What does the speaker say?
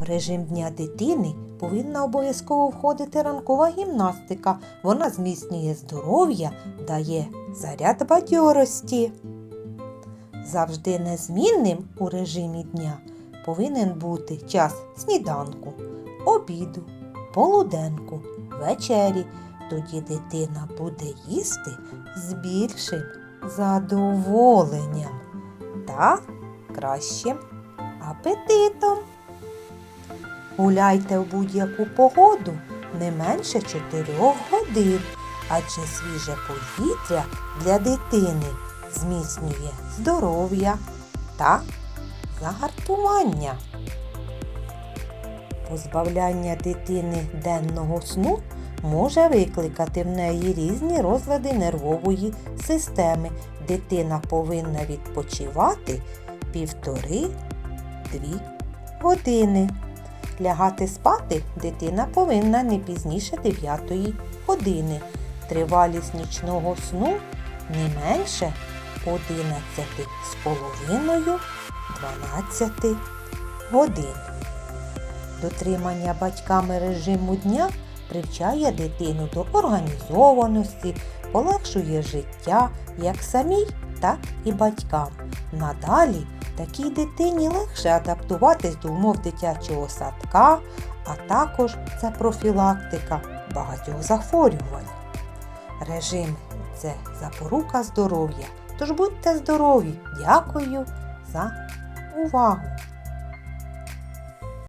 В режим дня дитини повинна обов'язково входити ранкова гімнастика. Вона зміцнює здоров'я, дає заряд бадьорості. Завжди незмінним у режимі дня повинен бути час сніданку, обіду, полуденку, вечері. Тоді дитина буде їсти з більшим задоволенням та кращим апетитом. Гуляйте в будь-яку погоду не менше 4 годин, адже свіже повітря для дитини зміцнює здоров'я та загартування. Позбавляння дитини денного сну може викликати в неї різні розлади нервової системи. Дитина повинна відпочивати півтори-дві години. Лягати спати дитина повинна не пізніше 9 години. Тривалість нічного сну не менше 11 з половиною 12 годин. Дотримання батьками режиму дня привчає дитину до організованості, полегшує життя як самій, так і батькам. Надалі такій дитині легше адаптуватись до умов дитячого садка, а також це профілактика багатьох захворювань. Режим це запорука здоров'я. Тож будьте здорові! Дякую за увагу!